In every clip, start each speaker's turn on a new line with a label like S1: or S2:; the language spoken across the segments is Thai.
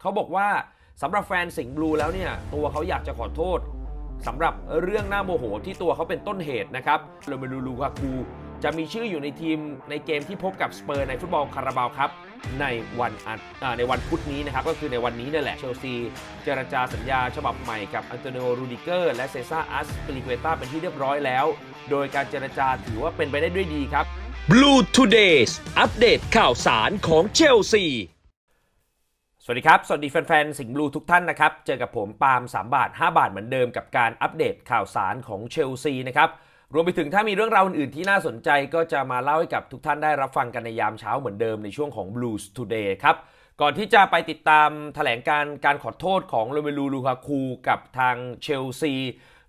S1: เขาบอกว่าสำหรับแฟนสิงห์บลูแล้วเนี่ยตัวเขาอยากจะขอโทษสำหรับเรื่องหน้าโมโหที่ตัวเขาเป็นต้นเหตุนะครับโรเมลูลูคาคูจะมีชื่ออยู่ในทีมในเกมที่พบกับสเปอร์ในฟุตบอลคาราบาวครับในวันอันอ่าในวันพุธนี้นะครับ ก็คือในวันนี้นี่แหละเชลซีเจรจาสัญญาฉบับใหม่กับอันโตนิโอรูดิเกอร์และเซซ่าอัสปลิเกตาเป็นที่เรียบร้อยแล้ว โดยการเจรจาถือว่าเป็นไปได้ด้วยดีครับ
S2: Blue Todays อัปเดตข่าวสารของเชลซี
S1: สวัสดีครับ สวัสดีแฟนๆ สิงห์บลูทุกท่านนะครับ เจอกับผมปาล์ม3 บาท 5 บาทเหมือนเดิมกับการอัปเดตข่าวสารของเชลซีนะครับ รวมไปถึงถ้ามีเรื่องราวอื่นๆที่น่าสนใจก็จะมาเล่าให้กับทุกท่านได้รับฟังกันในยามเช้าเหมือนเดิมในช่วงของ Blues Today ครับ ก่อนที่จะไปติดตามแถลงการการขอโทษของโรเมลูลูคาคูกับทางเชลซี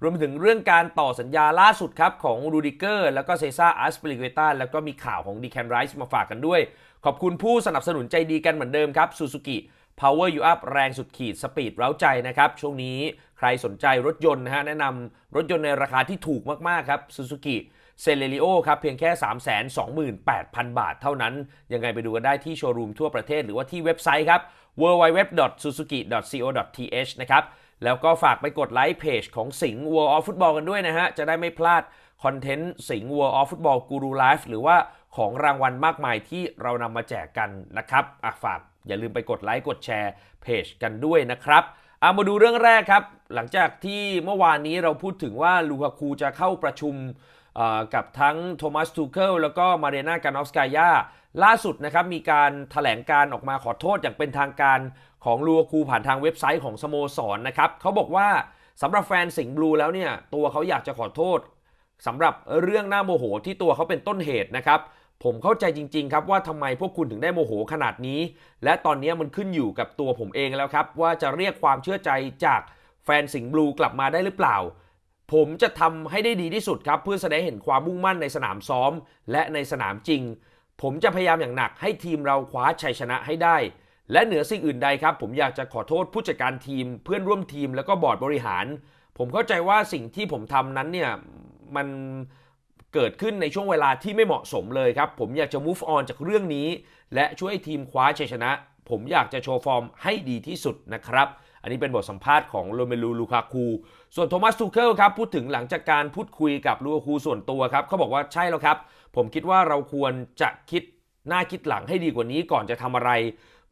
S1: รวมไปถึงเรื่องการต่อสัญญาล่าสุดครับของรูดิเกอร์ แล้วก็เซซ่าอัสเปริเกตาแล้วก็มีข่าวของดีแคนไรส์มาฝากกันด้วย ขอบคุณผู้สนับสนุนใจดีกันเหมือนเดิมครับซูซูกิ Power You Up แรงสุดขีดสปีดเร้าใจนะครับช่วงนี้ใครสนใจรถยนต์นะฮะแนะนำรถยนต์ในราคาที่ถูกมาก ๆ ครับซูซูกิเซเลริโอครับเพียงแค่ 328,000 บาทเท่านั้น ยังไงไปดูกันได้ที่โชว์รูมทั่วประเทศหรือว่าที่เว็บไซต์ครับ www.suzuki.co.th นะครับแล้วก็ฝากไปกดไลค์เพจของสิงห์ World of Football กันด้วยนะฮะ จะได้ไม่พลาดคอนเทนต์สิงห์ World of Football Guru Live หรือว่าของรางวัลมากมายที่เรานำมาแจกกันนะครับอะฝาก อย่าลืมไปกดไลค์กดแชร์เพจกันด้วยนะครับเอามาดูเรื่องแรกครับ หลังจากที่เมื่อวานนี้เราพูดถึงว่าลูคาคูจะเข้าประชุมกับทั้งโทมัสทูเคิลแล้วก็มาเรนาการอฟสกายาล่าสุดนะครับมีการถแถลงการออกมาขอโทษอย่างเป็นทางการของลูคูผ่านทางเว็บไซต์ของสโมสรนะครับเขาบอกว่าสำหรับแฟนสิงห์บลูแล้วเนี่ยตัวเขาอยากจะขอโทษสำหรับเรื่องหน้าโมโหที่ตัวเขาเป็นต้นเหตุนะครับ ผมเข้าใจจริง ๆ ครับว่าทำไมพวกคุณถึงได้โมโหขนาดนี้ และตอนนี้มันขึ้นอยู่กับตัวผมเองแล้วครับ ว่าจะเรียกความเชื่อใจจากแฟนสิงห์บลูกลับมาได้หรือเปล่า ผมจะทำให้ได้ดีที่สุดครับ เพื่อแสดงเห็นความมุ่งมั่นในสนามซ้อม และในสนามจริง ผมจะพยายามอย่างหนักให้ทีมเราคว้าชัยชนะให้ได้ และเหนือสิ่งอื่นใดครับ ผมอยากจะขอโทษผู้จัดการทีม เพื่อนร่วมทีมแล้วก็บอร์ดบริหาร ผมเข้าใจว่าสิ่งที่ผมทำนั้นเนี่ยมัน เกิดขึ้นในช่วงเวลาที่ไม่เหมาะสมเลยครับ ผมอยากจะ move on จากเรื่องนี้ และช่วยทีมคว้าชัยชนะ ผมอยากจะโชว์ฟอร์มให้ดีที่สุดนะครับ อันนี้เป็นบทสัมภาษณ์ของโรเมลูลูคาคู ส่วนโทมัสทูเคิลครับ พูดถึงหลังจากการพูดคุยกับลูคาคูส่วนตัวครับเขาบอกว่าใช่แล้วครับ ผมคิดว่าเราควรจะคิดหน้าคิดหลังให้ดีกว่านี้ก่อนจะทำอะไร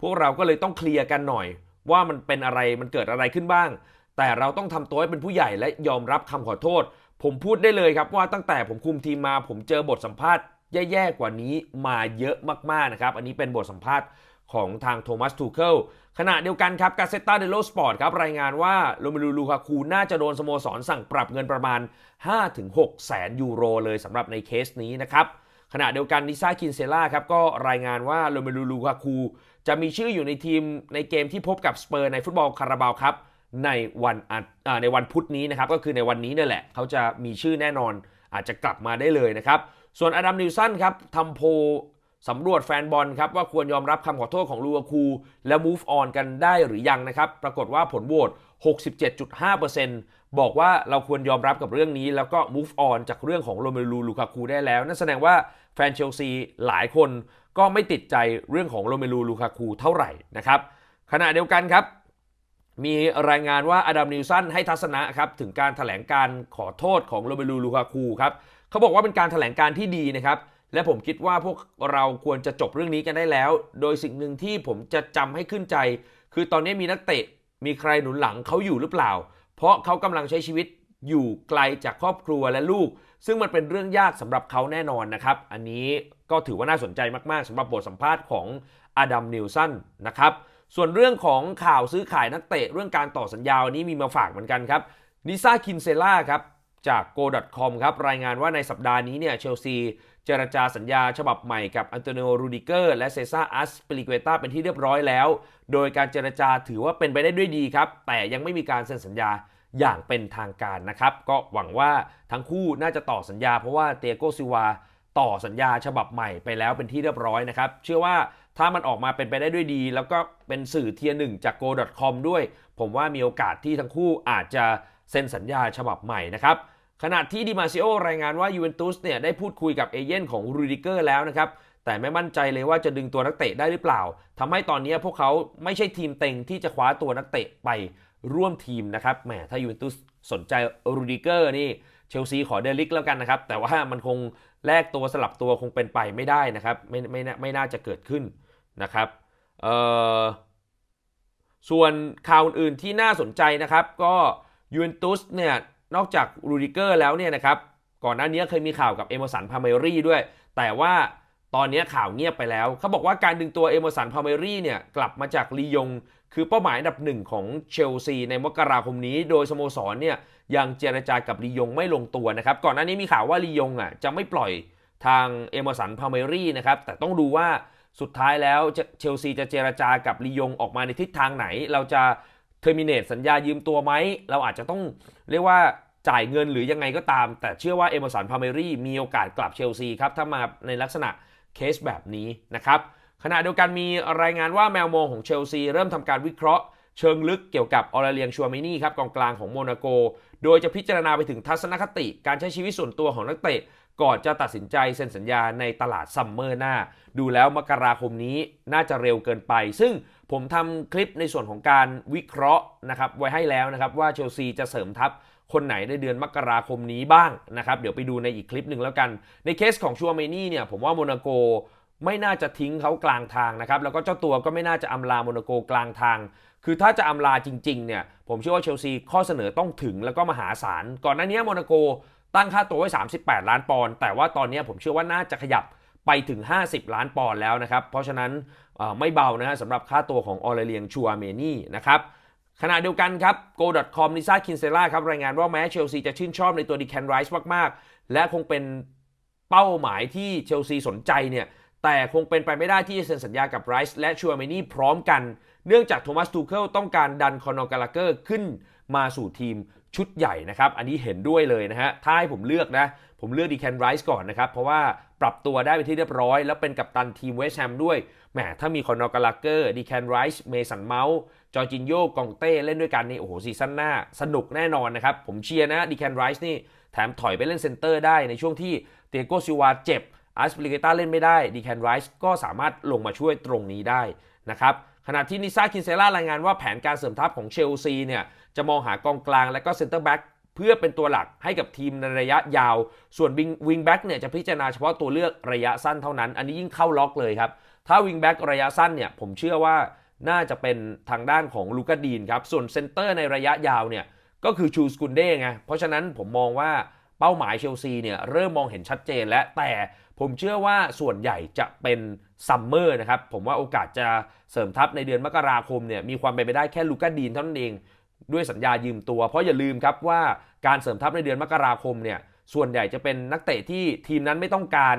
S1: พวกเราก็เลยต้องเคลียร์กันหน่อย ว่ามันเป็นอะไรมันเกิดอะไรขึ้นบ้าง แต่เราต้องทำตัวให้เป็นผู้ใหญ่และยอมรับคำขอโทษ ผมพูดได้เลยครับว่าตั้งแต่ผมคุมทีมมา ผมเจอบทสัมภาษณ์แย่ๆกว่านี้มาเยอะมากๆนะครับ อันนี้เป็นบทสัมภาษณ์ของทางโทมัสทูเคิลขณะเดียวกันครับกาเซตาเดโลสปอร์ตครับรายงานว่าโรเมลูลูคาคูน่าจะโดนสโมสรสั่งปรับเงินประมาณ 5-6 แสนยูโรเลยสำหรับในเคสนี้นะครับขณะเดียวกันนิซ่าคินเซล่าครับก็รายงานว่าโรเมลูลูคาคูจะมีชื่ออยู่ในทีมในเกมที่พบกับสเปอร์ในฟุตบอลคาราบาวครับ ในวันอันอ่าในวันพุธนี้นะครับก็คือในวันนี้นี่แหละ เขาจะมีชื่อแน่นอนอาจจะกลับมาได้เลยนะครับ ส่วนอดัมนิวสันครับทำโพสำรวจแฟนบอลครับว่าควรยอมรับคำขอโทษของลูอาคูและ move on กันได้หรือยังนะครับ ปรากฏว่าผลโหวต 67.5%บอกว่าเราควรยอมรับกับเรื่องนี้ แล้วก็ move on จากเรื่องของโรเมลูลูคาคูได้แล้ว นั่นแสดงว่าแฟนเชลซีหลายคนก็ไม่ติดใจเรื่องของโรเมลูลูคาคูเท่าไหร่นะครับ ขณะเดียวกันครับ มีรายงานว่าอดัมนิวสันให้ทัศนะครับถึงการถแถลงการขอโทษของโรเบลูลูคาคูครับเขาบอกว่าเป็นการถแถลงการที่ดีนะครับ และผมคิดว่าพวกเราควรจะจบเรื่องนี้กันได้แล้ว โดยสิ่งหนึ่งที่ผมจะจำให้ขึ้นใจ คือตอนนี้มีนักเตะมีใครหนุนหลังเขาอยู่หรือเปล่า เพราะเขากำลังใช้ชีวิตอยู่ไกลจากครอบครัวและลูก ซึ่งมันเป็นเรื่องยากสำหรับเขาแน่นอนนะครับ อันนี้ก็ถือว่าน่าสนใจมากๆสำหรับบทสัมภาษณ์ของอดัมนิวสันนะครับ ส่วนเรื่องของข่าวซื้อขายนักเตะเรื่องการต่อสัญญาวันนี้มีมาฝากเหมือนกันครับนิซาคินเซล่าครับจาก go.com ครับรายงานว่าในสัปดาห์นี้เนี่ยเชลซีเจรจาสัญญาฉบับใหม่กับอันโตนิโอรูดิเกอร์และเซซ่าอัสปลิเกตาเป็นที่เรียบร้อยแล้ว โดยการเจรจาถือว่าเป็นไปได้ด้วยดีครับ แต่ยังไม่มีการเซ็นสัญญาอย่างเป็นทางการนะครับ ก็หวังว่าทั้งคู่น่าจะต่อสัญญาเพราะว่าเตียโกซิวาต่อสัญญาฉบับใหม่ไปแล้วเป็นที่เรียบร้อยนะครับ เชื่อว่า ถ้ามันออกมาเป็นไปได้ด้วยดี แล้วก็เป็นสื่อเทียร์หนึ่งจาก go.com ด้วย ผมว่ามีโอกาสที่ทั้งคู่อาจจะเซ็นสัญญาฉบับใหม่นะครับขณะที่ดิมาซิโอรายงานว่ายูเวนตุสเนี่ยได้พูดคุยกับเอเย่นของรูดิเกอร์แล้วนะครับ แต่ไม่มั่นใจเลยว่าจะดึงตัวนักเตะได้หรือเปล่าทำให้ตอนนี้พวกเขาไม่ใช่ทีมเต็งที่จะคว้าตัวนักเตะไปร่วมทีมนะครับแหมถ้ายูเวนตุสสนใจรูดิเกอร์นี่เชลซีขอเดลิกแล้วกันนะครับ แต่ว่ามันคงแลกตัวสลับตัวคงเป็นไปไม่ได้นะครับ ไม่ไม่ไม่น่าจะเกิดขึ้น นะครับส่วนข่าวอื่นที่น่าสนใจนะครับ ก็ยูเวนตุสเนี่ยนอกจากรูดิเกอร์แล้วเนี่ยนะครับก่อนหน้านี้เคยมีข่าวกับเอมอร์สันพาเมรี่ด้วย แต่ว่าตอนนี้ข่าวเงียบไปแล้ว เขาบอกว่าการดึงตัวเอมอร์สันพาเมรี่เนี่ยกลับมาจากลียง คือเป้าหมายอันดับหนึ่งของเชลซีในมกราคมนี้ โดยสโมสรเนี่ยยังเจรจากับลียงไม่ลงตัวนะครับ ก่อนหน้านี้มีข่าวว่าลียงอะจะไม่ปล่อยทางเอมอร์สันพาเมรี่นะครับแต่ต้องดูว่า สุดท้ายแล้วเชลซีจะเจรจากับลียงออกมาในทิศทางไหน เราจะเทอร์มินเนตสัญญายืมตัวไหม เราอาจจะต้องเรียกว่าจ่ายเงินหรือยังไงก็ตาม แต่เชื่อว่าเอเมอร์สันพาเมรี่มีโอกาสกลับเชลซีครับ ถ้ามาในลักษณะเคสแบบนี้นะครับขณะเดียวกันมีรายงานว่าแมวมองของเชลซีเริ่มทำการวิเคราะห์เชิงลึกเกี่ยวกับออร์เลียงชัวมินี่ครับกองกลางของโมนาโก โดยจะพิจารณาไปถึงทัศนคติ การใช้ชีวิตส่วนตัวของนักเตะ ก่อนจะตัดสินใจเซ็นสัญญาในตลาดซัมเมอร์หน้า ดูแล้วมกราคมนี้น่าจะเร็วเกินไป ซึ่งผมทำคลิปในส่วนของการวิเคราะห์นะครับไว้ให้แล้วนะครับว่าเชลซีจะเสริมทัพคนไหนในเดือนมกราคมนี้บ้างนะครับเดี๋ยวไปดูในอีกคลิปหนึ่งแล้วกัน ในเคสของชัวเมนี่เนี่ยผมว่าโมนาโกไม่น่าจะทิ้งเขากลางทางนะครับแล้วก็เจ้าตัวก็ไม่น่าจะอำลาโมนาโกกลางทาง คือถ้าจะอำลาจริงๆเนี่ยผมเชื่อว่าเชลซีข้อเสนอต้องถึงแล้วก็มหาศาลก่อนหน้านี้โมนาโก ตั้งค่าตัวไว้ 38 ล้านปอนด์แต่ว่าตอนนี้ผมเชื่อว่าน่าจะขยับไปถึง 50 ล้านปอนด์แล้วนะครับ เพราะฉะนั้นไม่เบานะฮะสำหรับค่าตัวของออเลเลียงชัวเมนี่นะครับขณะเดียวกันครับ go.com ลิซ่าคินเซล่าครับรายงานว่าแม้เชลซีจะชื่นชอบในตัวดีแคนไรส์มาก ๆ และคงเป็นเป้าหมายที่เชลซีสนใจเนี่ยแต่คงเป็นไปไม่ได้ที่จะเซ็นสัญญากับไรส์และชัวเมนี่พร้อมกัน เนื่องจากโทมัสทูเคิลต้องการดันคอนอร์กาลาเกอร์ขึ้นมาสู่ทีม ชุดใหญ่นะครับ อันนี้เห็นด้วยเลยนะฮะ ถ้าให้ผมเลือกนะ ผมเลือกดีแคนไรส์ก่อนนะครับ เพราะว่าปรับตัวได้เป็นที่เรียบร้อย แล้วเป็นกัปตันทีมเวสแฮมด้วย แหม ถ้ามีคอนอร์กาลาเกอร์ดีแคนไรส์เมสันเมาส์จอร์จินโยกองเต้เล่นด้วยกันนี่ โอ้โห ซีซั่นหน้า สนุกแน่นอนนะครับ ผมเชียร์นะดีแคนไรส์นี่ แถมถอยไปเล่นเซนเตอร์ได้ในช่วงที่เตียโกซิวาเจ็บอาร์สปลิเกต้าเล่นไม่ได้ดีแคนไรส์ก็สามารถลงมาช่วยตรงนี้ได้นะครับ ขณะที่นิซ่าคินเซล่ารายงานว่าแผนการเสริมทัพของเชลซีเนี่ยจะมองหากองกลางและก็เซนเตอร์แบ็กเพื่อเป็นตัวหลักให้กับทีมในระยะยาว ส่วนวิงแบ็กเนี่ยจะพิจารณาเฉพาะตัวเลือกระยะสั้นเท่านั้น อันนี้ยิ่งเข้าล็อกเลยครับ ถ้าวิงแบ็กระยะสั้นเนี่ยผมเชื่อว่าน่าจะเป็นทางด้านของลูกาดีนครับ ส่วนเซนเตอร์ในระยะยาวเนี่ยก็คือชูสกุนเด้ไง เพราะฉะนั้นผมมองว่าเป้าหมายเชลซีเนี่ยเริ่มมองเห็นชัดเจนและแต่ ผมเชื่อว่าส่วนใหญ่จะเป็นซัมเมอร์นะครับ ผมว่าโอกาสจะเสริมทัพในเดือนมกราคมเนี่ยมีความเป็นไปได้แค่ลูก้าดีนเท่านั้นเองด้วยสัญญายืมตัว เพราะอย่าลืมครับว่าการเสริมทัพในเดือนมกราคมเนี่ยส่วนใหญ่จะเป็นนักเตะที่ทีมนั้นไม่ต้องการ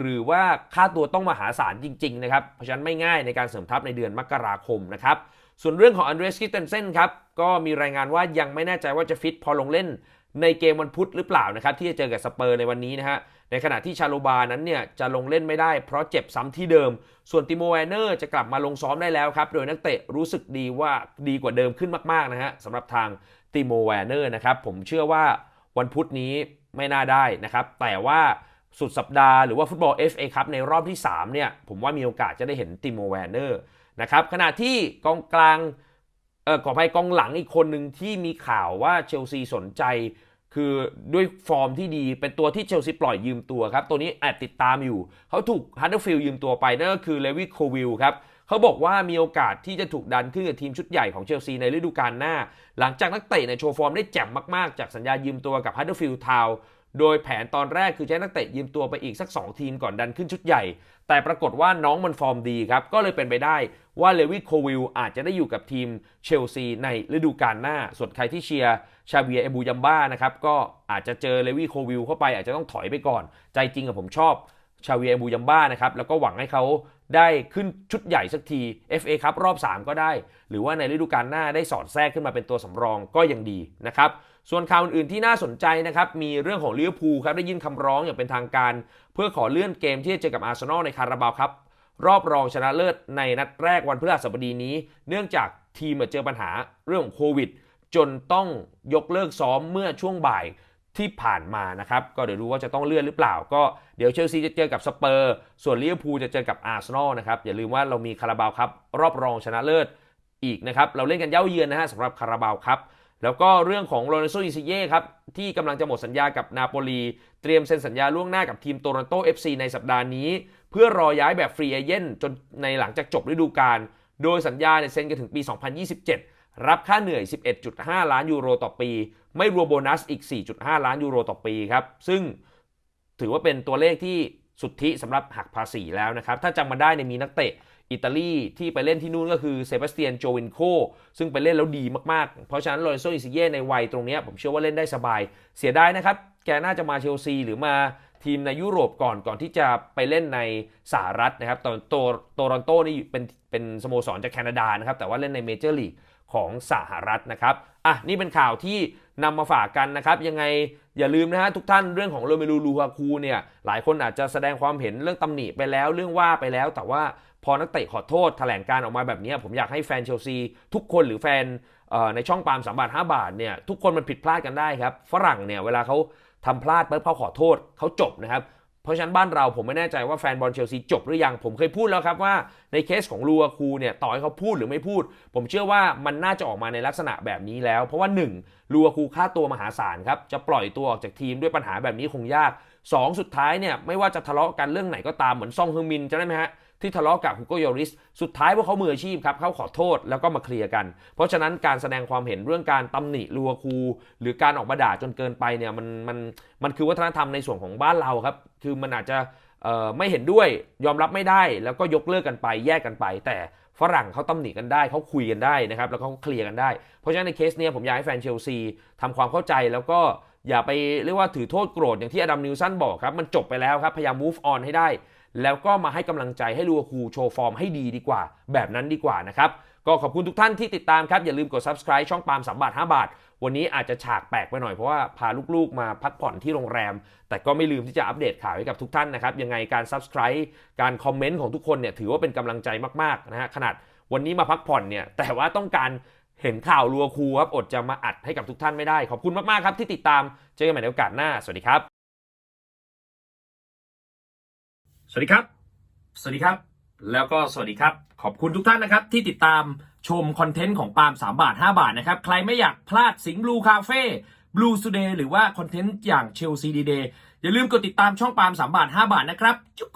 S1: หรือว่าค่าตัวต้องมหาศาลจริง ๆ นะครับ เพราะฉะนั้นไม่ง่ายในการเสริมทัพในเดือนมกราคมนะครับส่วนเรื่องของอันเดรสกิเตนเซนครับก็มีรายงานว่ายังไม่แน่ใจว่าจะฟิตพอลงเล่น ในเกมวันพุธหรือเปล่านะครับที่จะเจอกับสเปอร์ในวันนี้นะฮะในขณะที่ชาโลบานั้นเนี่ยจะลงเล่นไม่ได้เพราะเจ็บซ้ำที่เดิม ส่วนติโมแวนเนอร์จะกลับมาลงซ้อมได้แล้วครับ โดยนักเตะรู้สึกดีว่าดีกว่าเดิมขึ้นมากๆนะฮะสำหรับทางติโมแวนเนอร์นะครับผมเชื่อว่าวันพุธนี้ไม่น่าได้นะครับ แต่ว่าสุดสัปดาห์หรือว่าฟุตบอล FA ครับในรอบที่3เนี่ยผมว่ามีโอกาสจะได้เห็นติโมแวนเนอร์นะครับขณะที่กองกลาง เออขออภัยกองหลังอีกคนหนึ่งที่มีข่าวว่าเชลซีสนใจ คือด้วยฟอร์มที่ดีเป็นตัวที่เชลซีปล่อยยืมตัวครับ ตัวนี้แอบติดตามอยู่ เขาถูกฮันเดอร์ฟิลยืมตัวไป นั่นก็คือเลวิโควิลครับเขาบอกว่ามีโอกาสที่จะถูกดันขึ้นกับทีมชุดใหญ่ของเชลซีในฤดูกาลหน้า หลังจากนักเตะในโชว์ฟอร์มได้แจ่มมากๆ จากสัญญายืมตัวกับฮันเดอร์ฟิลทาว โดยแผนตอนแรกคือใช้นักเตะยืมตัวไปอีกสัก 2 ทีมก่อนดันขึ้นชุดใหญ่ แต่ปรากฏว่าน้องมันฟอร์มดีครับ ก็เลยเป็นไปได้ว่าเลวิโควิลอาจจะได้อยู่กับทีมเชลซีในฤดูกาลหน้า ส่วนใครที่เชียร์ชาเบียเอบูยัมบ้านะครับก็อาจจะเจอเลวิโควิลเข้าไปอาจจะต้องถอยไปก่อน ใจจริงอะผมชอบชาเวียเอบูยัมบ้านะครับแล้วก็หวังให้เขา ได้ขึ้นชุดใหญ่สักที FA ครับรอบ 3 ก็ได้ หรือว่าในฤดูกาลหน้าได้สอดแทรกขึ้นมาเป็นตัวสำรองก็ยังดีนะครับ ส่วนข่าวอื่นๆที่น่าสนใจนะครับ มีเรื่องของลิเวอร์พูลครับได้ยื่นคำร้องอย่างเป็นทางการ เพื่อขอเลื่อนเกมที่จะเจอกับอาร์เซนอลในคาราบาวครับรอบรองชนะเลิศในนัดแรกวันพฤหัสบดีนี้ เนื่องจากทีมเจอปัญหาเรื่องของโควิด จนต้องยกเลิกซ้อมเมื่อช่วงบ่าย ที่ผ่านมานะครับ ก็เดี๋ยวดูว่าจะต้องเลื่อนหรือเปล่า ก็เดี๋ยวเชลซีจะเจอกับสเปอร์ ส่วนลิเวอร์พูลจะเจอกับอาร์เซนอลนะครับ อย่าลืมว่าเรามีคาราบาวครับ รอบรองชนะเลิศอีกนะครับ เราเล่นกันเย้าเยือนนะฮะสำหรับคาราบาวครับ แล้วก็เรื่องของโรนัลโซอิซิเย่ครับที่กำลังจะหมดสัญญากับนาโปลีเตรียมเซ็นสัญญาล่วงหน้ากับทีมโตรอนโต FC ในสัปดาห์นี้ เพื่อรอย้ายแบบฟรีเอเจนต์จนในหลังจากจบฤดูกาลโดยสัญญาเนี่ยเซ็นกันถึงปี 2027 รับค่าเหนื่อย 11.5 ล้านยูโรต่อปี ไม่รวมโบนัสอีก 4.5 ล้านยูโรต่อปีครับ ซึ่งถือว่าเป็นตัวเลขที่สุทธิสำหรับหักภาษีแล้วนะครับ ถ้าจำมาได้เนี่ยมีนักเตะอิตาลีที่ไปเล่นที่นู่นก็คือเซบาสเตียนโจวินโคซึ่งไปเล่นแล้วดีมากๆ เพราะฉะนั้นโรนโซอิซิเย่ในวัยตรงนี้ผมเชื่อว่าเล่นได้สบาย เสียดายนะครับ แกน่าจะมาเชลซีหรือมา ทีมในยุโรปก่อนก่อนที่จะไปเล่นในสหรัฐนะครับตอนโตโตรอนโตนี่เป็นเป็นสโมสรจากแคนาดานะครับแต่ว่าเล่นในเมเจอร์ลีกของสหรัฐนะครับอะนี่เป็นข่าวที่นำมาฝากกันนะครับ ยังไงอย่าลืมนะฮะทุกท่านเรื่องของโรเมลูลูฮาคูเนี่ยหลายคนอาจจะแสดงความเห็นเรื่องตำหนิไปแล้วเรื่องว่าไปแล้ว แต่ว่าพอนักเตะขอโทษแถลงการออกมาแบบนี้ ผมอยากให้แฟนเชลซีทุกคนหรือแฟน ในช่องปาล์มสามบาท5บาทเนี่ยทุกคนมันผิดพลาดกันได้ครับ ฝรั่งเนี่ยเวลาเขาทำพลาดปุ๊บเขาขอโทษเขาจบนะครับ เพราะฉะนั้นบ้านเราผมไม่แน่ใจว่าแฟนบอลเชลซีจบหรือยัง ผมเคยพูดแล้วครับว่าในเคสของลูอาคูเนี่ยต่อให้เขาพูดหรือไม่พูด ผมเชื่อว่ามันน่าจะออกมาในลักษณะแบบนี้แล้ว เพราะว่า 1. ลูอาคูค่าตัวมหาศาลครับจะปล่อยตัวออกจากทีมด้วยปัญหาแบบนี้คงยาก 2. สุดท้ายเนี่ยไม่ว่าจะทะเลาะกันเรื่องไหนก็ตามเหมือนซองฮึงมินจะได้ไหมฮะ ที่ทะเลาะกับฮุโกโยริส สุดท้ายพวกเขามืออาชีพครับเขาขอโทษแล้วก็มาเคลียร์กัน เพราะฉะนั้นการแสดงความเห็นเรื่องการตำหนิลูอาคู หรือการออกมาด่าจนเกินไปเนี่ยมันมันมันคือวัฒนธรรมในส่วนของบ้านเราครับ คือมันอาจจะไม่เห็นด้วยยอมรับไม่ได้ แล้วก็ยกเลิกกันไปแยกกันไป แต่ฝรั่งเขาตำหนิกันได้เขาคุยกันได้นะครับแล้วเขาเคลียร์กันได้ เพราะฉะนั้นในเคสเนี้ยผมอยากให้แฟนเชลซีทำความเข้าใจแล้วก็อย่าไปเรียกว่าถือโทษโกรธอย่างที่อดัมนิวสันบอกครับ มันจบไปแล้วครับ พยายาม move on ให้ได้ แล้วก็มาให้กำลังใจให้ลูอาคูโชว์ฟอร์มให้ดีดีกว่า แบบนั้นดีกว่านะครับ ก็ขอบคุณทุกท่านที่ติดตามครับ อย่าลืมกด subscribe ช่องปาล์มสามบาท 5 บาท วันนี้อาจจะฉากแปลกไปหน่อยเพราะว่าพาลูกๆมาพักผ่อนที่โรงแรม แต่ก็ไม่ลืมที่จะอัปเดตข่าวให้กับทุกท่านนะครับ ยังไงการ subscribe การคอมเมนต์ของทุกคนเนี่ยถือว่าเป็นกำลังใจมากๆนะฮะขนาดวันนี้มาพักผ่อนเนี่ยแต่ว่าต้องการเห็นข่าวลัวครูครับอดจะมาอัดให้กับทุกท่านไม่ได้ ขอบคุณมากๆครับที่ติดตามเจอกันใหม่ในโอกาสหน้าสวัสดีครับ สวัสดีครับ สวัสดีครับ แล้วก็สวัสดีครับ ขอบคุณทุกท่านนะครับ ที่ติดตามชมคอนเทนต์ของปาล์ม3บาท 5 บาทนะครับ ใครไม่อยากพลาดสิงห์บลูคาเฟ่บลูสเดย์หรือว่าคอนเทนต์อย่างเชลซีดีเดย์อย่าลืมกดติดตามช่องปาล์ม3บาท 5 บาทนะครับจุก